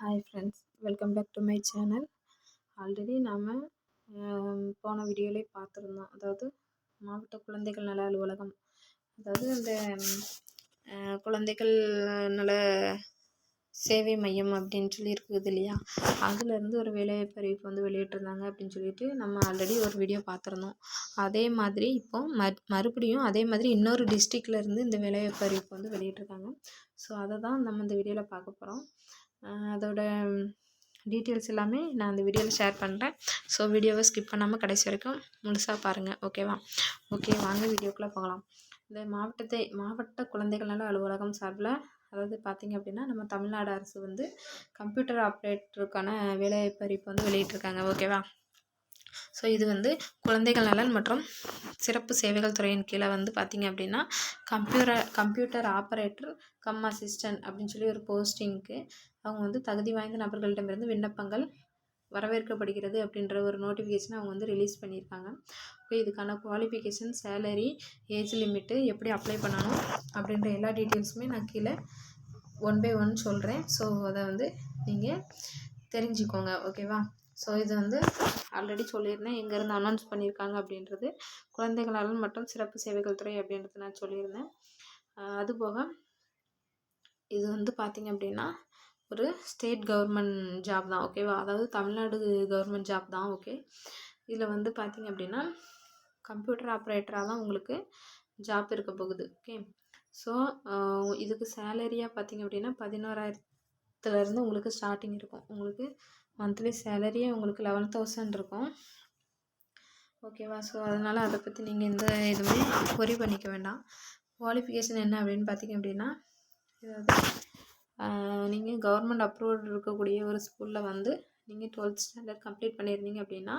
Hi friends welcome back to my channel already நாம் போன வீடியோலே பார்த்துருந்தோம். அதாவது மாவட்ட குழந்தைகள் நல அலுவலகம். அதாவது இந்த குழந்தைகள் நல சேவை மையம் அப்படின்னு சொல்லி இருக்குது இல்லையா? அதுலேருந்து ஒரு வேலைவாய்ப்பு அறிவிப்பு வந்து வெளியிட்டிருந்தாங்க அப்படின்னு சொல்லிட்டு நம்ம ஆல்ரெடி ஒரு வீடியோ பார்த்துருந்தோம். அதே மாதிரி இப்போ ம மறுபடியும் அதே மாதிரி இன்னொரு டிஸ்ட்ரிக்ட்லேருந்து இந்த வேலைவாய்ப்பு அறிவிப்பு வந்து வெளியிட்டிருக்காங்க. ஸோ அதை தான் நம்ம இந்த வீடியோவில் பார்க்க போகிறோம் அதோட டீட்டெயில்ஸ் எல்லாமே நான் அந்த வீடியோவில் ஷேர் பண்ணுறேன் ஸோ வீடியோவை ஸ்கிப் பண்ணாமல் கடைசி வரைக்கும் முழுசாக பாருங்கள் ஓகேவா ஓகே வாங்க வீடியோக்குள்ளே போகலாம். இந்த மாவட்டத்தை மாவட்ட குழந்தைகள் நல அலுவலகம் சார்பில் அதாவது பார்த்திங்க அப்படின்னா நம்ம தமிழ்நாடு அரசு வந்து கம்ப்யூட்டர் ஆப்ரேட்டருக்கான வேலைவாய்ப்பு அறிவிப்பு வந்து வெளியிட்டிருக்காங்க ஓகேவா ஸோ இது வந்து குழந்தைகள் நலன் மற்றும் சிறப்பு சேவைகள் துறையின் கீழே வந்து பார்த்திங்க அப்படின்னா computer computer operator cum assistant அப்படின்னு சொல்லி ஒரு போஸ்டிங்க்கு அவங்க வந்து தகுதி வாய்ந்த நபர்களிடமிருந்து விண்ணப்பங்கள் வரவேற்கப்படுகிறது அப்படின்ற ஒரு நோட்டிஃபிகேஷனை அவங்க வந்து ரிலீஸ் பண்ணியிருக்காங்க. இப்போ இதுக்கான குவாலிஃபிகேஷன் சேலரி ஏஜ் லிமிட்டு எப்படி அப்ளை பண்ணணும் அப்படின்ற எல்லா டீட்டெயில்ஸுமே நான் கீழே ஒன் பை ஒன் சொல்கிறேன் ஸோ அதை வந்து நீங்கள் தெரிஞ்சுக்கோங்க. ஓகேவா ஸோ இது வந்து ஆல்ரெடி சொல்லியிருந்தேன். எங்கேருந்து அனௌன்ஸ் பண்ணியிருக்காங்க அப்படின்றது. குழந்தைகளால் மட்டும் மற்றும் சிறப்பு சேவைகள் துறை அப்படின்றது நான் சொல்லியிருந்தேன். அதுபோக இது வந்து பார்த்திங்க அப்படின்னா ஒரு ஸ்டேட் கவர்மெண்ட் ஜாப் தான் ஓகேவா அதாவது தமிழ்நாடு கவர்மெண்ட் ஜாப் தான் ஓகே இதில் வந்து பார்த்திங்க அப்படின்னா கம்ப்யூட்டர் ஆப்ரேட்டராக தான் உங்களுக்கு ஜாப் இருக்க போகுது ஓகே ஸோ இதுக்கு சேலரியாக பார்த்திங்க அப்படின்னா இருந்து உங்களுக்கு ஸ்டார்டிங் இருக்கும். உங்களுக்கு மந்த்லி சேலரியே உங்களுக்கு லெவன் தௌசண்ட் இருக்கும். ஓகேவா ஸோ அதனால் அதை பற்றி நீங்கள் எந்த இதுவுமே worry பண்ணிக்க வேண்டாம். குவாலிஃபிகேஷன் என்ன அப்படின்னு பார்த்தீங்க அப்படின்னா ஏதாவது நீங்கள் கவர்மெண்ட் அப்ரூவ்டு இருக்கக்கூடிய ஒரு ஸ்கூலில் வந்து நீங்கள் டுவெல்த் ஸ்டாண்டர்ட் கம்ப்ளீட் பண்ணியிருந்தீங்க அப்படின்னா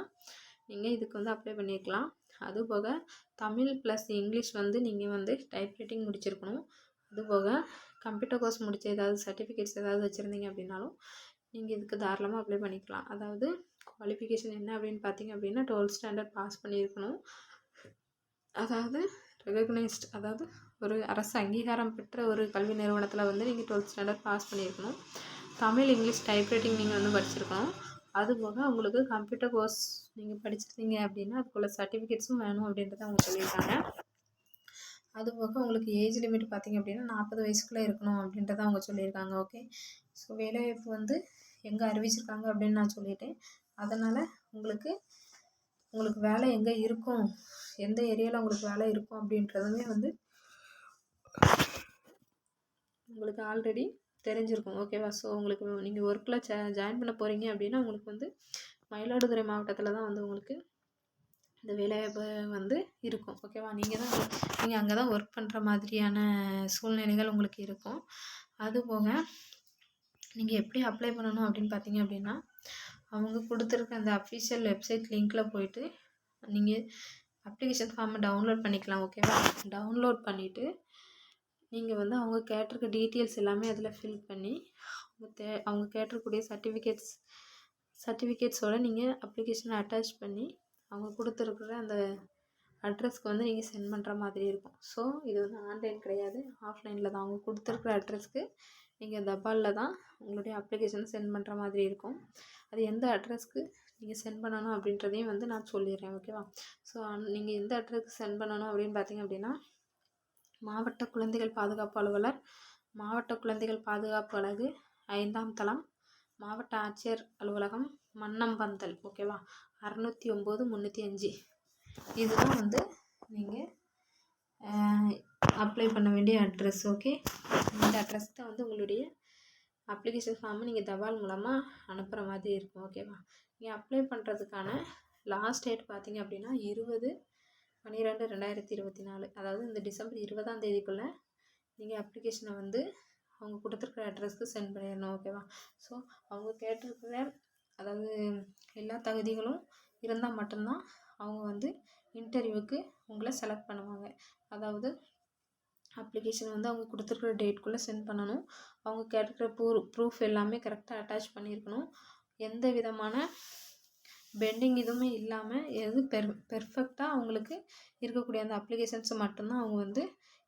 நீங்கள் இதுக்கு வந்து அப்ளை பண்ணியிருக்கலாம் அதுபோக தமிழ் ப்ளஸ் இங்கிலீஷ் வந்து நீங்கள் வந்து டைப்ரைட்டிங் முடிச்சிருக்கணும். அதுபோக கம்ப்யூட்டர் கோர்ஸ் முடித்த ஏதாவது சர்டிஃபிகேட்ஸ் ஏதாவது வச்சுருந்தீங்க அப்படின்னாலும் நீங்கள் இதுக்கு தாராளமாக அப்ளை பண்ணிக்கலாம். அதாவது குவாலிஃபிகேஷன் என்ன அப்படின்னு பார்த்தீங்க அப்படின்னா டுவெல்த் ஸ்டாண்டர்ட் பாஸ் பண்ணியிருக்கணும். அதாவது ரெகக்னைஸ்ட் அதாவது ஒரு அரசு அங்கீகாரம் பெற்ற ஒரு கல்வி நிறுவனத்தில் வந்து நீங்கள் டுவெல்த் ஸ்டாண்டர்ட் பாஸ் பண்ணியிருக்கணும். தமிழ் இங்கிலீஷ் டைப்ரைட்டிங் நீங்கள் வந்து படிச்சிருக்கணும். அதுபோக உங்களுக்கு கம்ப்யூட்டர் கோர்ஸ் நீங்கள் படிச்சிருந்தீங்க அப்படின்னா அதுக்குள்ள சர்டிஃபிகேட்ஸும் வேணும் அப்படின்றத அவங்க சொல்லியிருக்காங்க. அதுபோக உங்களுக்கு ஏஜ் லிமிட் பார்த்திங்க அப்படின்னா நாற்பது வயசுக்குள்ளே இருக்கணும் அப்படின்றத அவங்க சொல்லியிருக்காங்க ஓகே ஸோ வேலைவாய்ப்பு வந்து எங்கே அறிவிச்சிருக்காங்க அப்படின்னு நான் சொல்லிட்டேன். அதனால் உங்களுக்கு உங்களுக்கு வேலை எங்கே இருக்கும்? எந்த ஏரியாவில் உங்களுக்கு வேலை இருக்கும் அப்படின்றதுமே வந்து உங்களுக்கு ஆல்ரெடி தெரிஞ்சிருக்கும் ஓகேவா ஸோ உங்களுக்கு நீங்கள் ஒர்க்கில் ஜா ஜாயின் பண்ண போகிறீங்க அப்படின்னா உங்களுக்கு வந்து மயிலாடுதுறை மாவட்டத்தில் தான் வந்து உங்களுக்கு இந்த வேலைவாய்ப்பு வந்து இருக்கும். ஓகேவா நீங்கள் தான் நீங்கள் அங்கே தான் ஒர்க் பண்ணுற மாதிரியான சூழ்நிலைகள் உங்களுக்கு இருக்கும். அதுபோக நீங்கள் எப்படி அப்ளை பண்ணணும் அப்படின்னு பார்த்தீங்க அப்படின்னா அவங்க கொடுத்துருக்க அந்த அஃபிஷியல் வெப்சைட் லிங்க்கில் போயிட்டு நீங்கள் அப்ளிகேஷன் ஃபார்மை டவுன்லோட் பண்ணிக்கலாம் ஓகேவா டவுன்லோட் பண்ணிவிட்டு நீங்கள் வந்து அவங்க கேட்டிருக்க டீட்டெயில்ஸ் எல்லாமே அதில் ஃபில் பண்ணி அவங்க தே அவங்க கேட்டிருக்கக்கூடிய சர்டிஃபிகேட்ஸ் சர்டிஃபிகேட்ஸோடு நீங்கள் அப்ளிகேஷனை அட்டாச் பண்ணி அவங்க கொடுத்துருக்குற அந்த அட்ரஸ்க்கு வந்து நீங்கள் சென்ட் பண்ணுற மாதிரி இருக்கும். ஸோ இது வந்து ஆன்லைன் கிடையாது. ஆஃப்லைனில் தான். அவங்க கொடுத்துருக்குற அட்ரஸ்க்கு நீங்கள் தபாலில் தான் உங்களுடைய அப்ளிகேஷனை சென்ட் பண்ணுற மாதிரி இருக்கும். அது எந்த அட்ரஸ்க்கு நீங்கள் சென்ட் பண்ணணும் அப்படின்றதையும் வந்து நான் சொல்லிடுறேன் ஓகேவா ஸோ நீங்கள் எந்த அட்ரஸ்க்கு சென்ட் பண்ணணும் அப்படின்னு பார்த்தீங்க அப்படின்னா மாவட்ட குழந்தைகள் பாதுகாப்பு அலுவலர் மாவட்ட குழந்தைகள் பாதுகாப்பு அலகு ஐந்தாம் தளம் மாவட்ட ஆட்சியர் அலுவலகம் மன்னம்பந்தல் ஓகேவா அறநூற்றி ஒம்பது முந்நூற்றி அஞ்சு இதுதான் வந்து நீங்கள் அப்ளை பண்ண வேண்டிய அட்ரஸ் ஓகே இந்த அட்ரஸ் தான் வந்து உங்களுடைய அப்ளிகேஷன் ஃபார்மை நீங்கள் தபால் மூலமாக அனுப்புகிற மாதிரி இருக்கும் ஓகேவா நீங்கள் அப்ளை பண்ணுறதுக்கான லாஸ்ட் டேட் பார்த்தீங்க அப்படின்னா இருபது பன்னிரெண்டு ரெண்டாயிரத்தி இருபத்தி நாலு. அதாவது இந்த டிசம்பர் இருபதாம் தேதிக்குள்ளே நீங்கள் அப்ளிகேஷனை வந்து அவங்க கொடுத்துருக்குற அட்ரஸ்க்கு சென்ட் பண்ணிடணும் ஓகேவா ஸோ அவங்க கேட்டிருக்கிற அதாவது எல்லா தகுதிகளும் இருந்தால் மட்டும்தான் அவங்க வந்து இன்டர்வியூக்கு உங்களை செலக்ட் பண்ணுவாங்க. அதாவது அப்ளிகேஷன் வந்து அவங்க கொடுத்துருக்குற டேட்குள்ளே சென்ட் பண்ணணும். அவங்க கேட்டிருக்கிற ப்ரூ ப்ரூஃப் எல்லாமே கரெக்டாக அட்டாச் பண்ணியிருக்கணும். எந்த விதமான பெண்டிங் எதுவுமே இல்லாமல் எது பெர் பெர்ஃபெக்டாக அவங்களுக்கு இருக்கக்கூடிய அந்த அப்ளிகேஷன்ஸை மட்டும்தான் அவங்க வந்து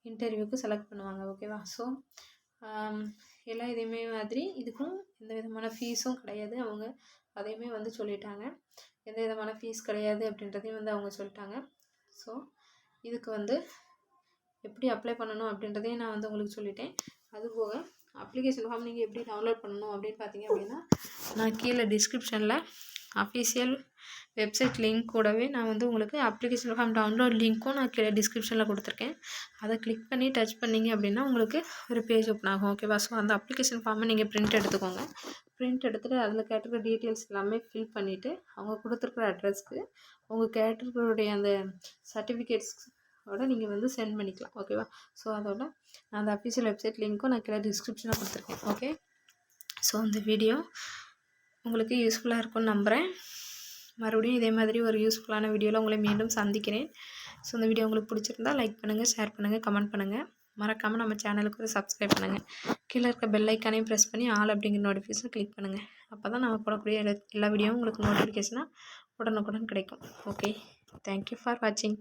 இன்டர்வியூக்கு செலக்ட் பண்ணுவாங்க ஓகேவா ஸோ எல்லா இதையுமே மாதிரி இதுக்கும் எந்த விதமான ஃபீஸும் கிடையாது. அவங்க அதையுமே வந்து சொல்லிட்டாங்க. எந்த விதமான ஃபீஸ் கிடையாது அப்படின்றதையும் வந்து அவங்க சொல்லிட்டாங்க. ஸோ இதுக்கு வந்து எப்படி அப்ளை பண்ணணும் அப்படின்றதையும் நான் வந்து உங்களுக்கு சொல்லிட்டேன். அதுபோக அப்ளிகேஷன் ஃபார்ம் நீங்கள் எப்படி டவுன்லோட் பண்ணணும் அப்படின்னு பார்த்தீங்க அப்படின்னா நான் கீழே டிஸ்கிரிப்ஷனில் அஃபீஷியல் வெப்சைட் லிங்க் கூடவே நான் வந்து உங்களுக்கு அப்ளிகேஷன் ஃபார்ம் டவுன்லோட் லிங்க்கும் நான் கீழே டிஸ்கிரிப்ஷனில் கொடுத்துருக்கேன். அதை கிளிக் பண்ணி டச் பண்ணீங்க அப்படின்னா உங்களுக்கு ஒரு பேஜ் ஓப்பன் ஆகும். ஓகேவா ஸோ அந்த அப்ளிகேஷன் ஃபார்மை நீங்கள் பிரிண்ட் எடுத்துக்கோங்க. பிரிண்ட் எடுத்துகிட்டு அதில் கேட்டிருக்க டீட்டெயில்ஸ் எல்லாமே ஃபில் பண்ணிவிட்டு அவங்க கொடுத்துருக்குற அட்ரஸ்க்கு உங்கள் கேட்டிருக்கிறோடைய அந்த சர்டிஃபிகேட்ஸ் ஓட நீங்கள் வந்து சென்ட் பண்ணிக்கலாம். ஓகேவா ஸோ அதோட நான் அந்த அஃபிஷியல் வெப்சைட் லிங்க்கும் நான் கீழே டிஸ்கிரிப்ஷனில் கொடுத்துருக்கேன். ஓகே ஸோ இந்த வீடியோ உங்களுக்கு யூஸ்ஃபுல்லாக இருக்கும்னு நம்புகிறேன் மறுபடியும் இதே மாதிரி ஒரு யூஸ்ஃபுல்லான வீடியோவில் உங்களை மீண்டும் சந்திக்கிறேன். ஸோ இந்த வீடியோ உங்களுக்கு பிடிச்சிருந்தா லைக் பண்ணுங்கள் ஷேர் பண்ணுங்கள் கமெண்ட் பண்ணுங்கள் மறக்காமல் நம்ம சேனலுக்கு ஒரு சப்ஸ்கிரைப் பண்ணுங்கள் கீழே இருக்க பெல் ஐக்கானையும் ப்ரெஸ் பண்ணி ஆல் அப்படிங்கிற நோட்டிஃபிகேஷன் கிளிக் பண்ணுங்கள் அப்போ தான் நம்ம போடக்கூடிய எல்லா- எல்லா வீடியோவும் உங்களுக்கு நோட்டிஃபிகேஷனாக உடனுக்குடன் கிடைக்கும். ஓகே தேங்க்யூ ஃபார் வாட்சிங்